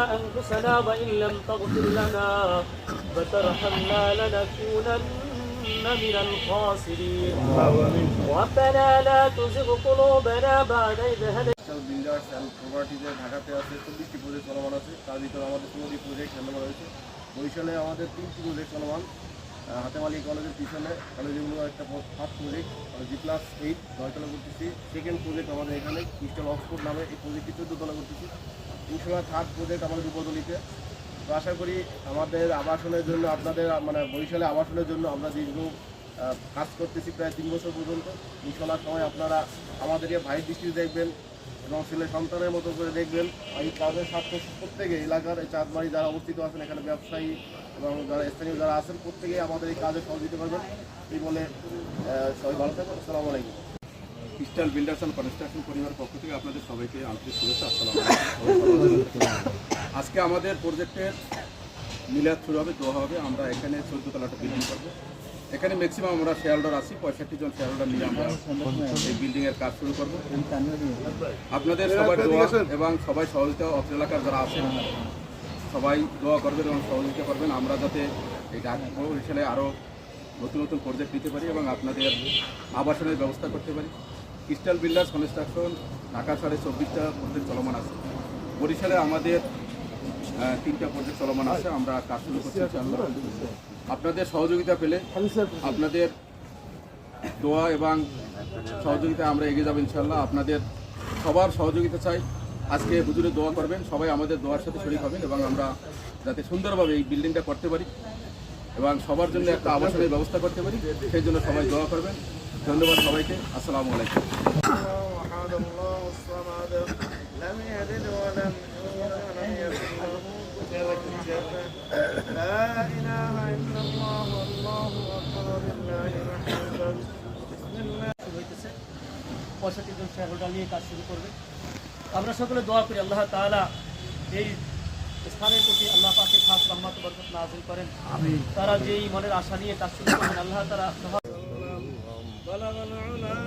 أنفسنا وإن لم تغفر لنا وترحمنا لنكونن من الخاسرين ربنا لا تزغ قلوبنا بعد إذ هديتنا social builders and প্রপার্টিজে ঢাকাতে আছে চব্বিশটি প্রজেক্ট চলমান আছে তার ভিতরে আমাদের ষোলোটি প্রজেক্ট হ্যান্ডেল রয়েছে বরিশালে আমাদের তিনটি প্রজেক্ট চলমান আহ, হাতেমালি কলেজের পিছনে কলেজগুলো একটা first project G plus eight নয়তলা করতেছি সেকেন্ড প্রজেক্ট আমাদের এখানে ক্রিস্টাল অক্সফোর্ড নামে এই প্রজেক্টটি চোদ্দতলা করতেছি ইনশাল্লাহ থার্ড প্রজেক্ট আমাদের উপদলিতে তো আশা করি আমাদের আবাসনের জন্য, আপনাদের মানে বরিশালে আবাসনের জন্য আমরা দীর্ঘ কাজ করতেছি প্রায় তিন বছর পর্যন্ত। ইনশাল্লাহ সময় আপনারা আমাদেরকে ভাই দৃষ্টিতে দেখবেন এবং ছেলে সন্তানের মতো করে দেখবেন। এই কাজের স্বার্থে প্রত্যেকে, এলাকার চাঁদবাড়ি যারা অবস্থিত আছেন, এখানে ব্যবসায়ী এবং যারা স্থানীয় যারা আছেন, প্রত্যেকেই আমাদের এই কাজে সহযোগিতা করবেন। এই বলে সবাই ভালো থাকবেন আসসালামু আলাইকুম। ক্রিস্টাল বিল্ডার্স অ্যান্ড কনস্ট্রাকশন পরিবার পক্ষ থেকে আপনাদের সবাইকে আন্তরিক শুভেচ্ছা আসসালাম আজকে আমাদের প্রজেক্টের মিলাদ শুরু হবে দোয়া হবে। আমরা এখানে চোদ্দ তলাটা বিল্ডিং করব। এখানে ম্যাক্সিমাম আমরা শেয়ার হোল্ডার আছি পঁয়ষট্টি জন শেয়ার হোল্ডার নিয়ে আমরা এই বিল্ডিং এর কাজ শুরু করব। আপনাদের সবার দোয়া এবং সবাই সহযোগিতা অত্র এলাকার যারা আছেন সবাই দোয়া করবেন এবং সহযোগিতা করবেন। আমরা যাতে এই ঢাকা বরিশালে আরও নতুন নতুন প্রজেক্ট নিতে পারি এবং আপনাদের আবাসনের ব্যবস্থা করতে পারি। ক্রিস্টাল বিল্ডার্স কনস্ট্রাকশন ঢাকা শহরে চব্বিশটা প্রজেক্ট চলমান আছে। বরিশালে আমাদের তিনটা প্রজেক্ট চলমান আছে আমরা কাজ শুরু করছি। আপনাদের সহযোগিতা পেলে আপনাদের দোয়া এবং সহযোগিতা আমরা এগিয়ে যাব ইনশাল্লাহ আপনাদের সবার সহযোগিতা চাই। আজকে হুজুরে দোয়া করবেন সবাই আমাদের দোয়ার সাথে শরীর হবেন এবং আমরা যাতে সুন্দরভাবে এই বিল্ডিংটা করতে পারি এবং সবার জন্য একটা আবাসনের ব্যবস্থা করতে পারি সেই জন্য সবাই দোয়া করবেন। ধন্যবাদ সবাইকে আসসালামু আলাইকুম أحد الله الصمد لم يلد ولم يولد ولم يكن له كفوا أحد لا إله إلا الله والله أكبر لله الحمد بسم الله শুরু হইতেছে পঁয়ষট্টি জন শেয়ার হোল্ডার নিয়ে কাজ শুরু করবে আমরা সকলে দোয়া করি আল্লাহ তাআলা এই স্থানের প্রতি আল্লাহ পাকে খাস রহমত বরকত নাজিল করেন তারা যেই মনের আশা নিয়ে কাজ শুরু করেন আল্লাহ তারা বলা বলা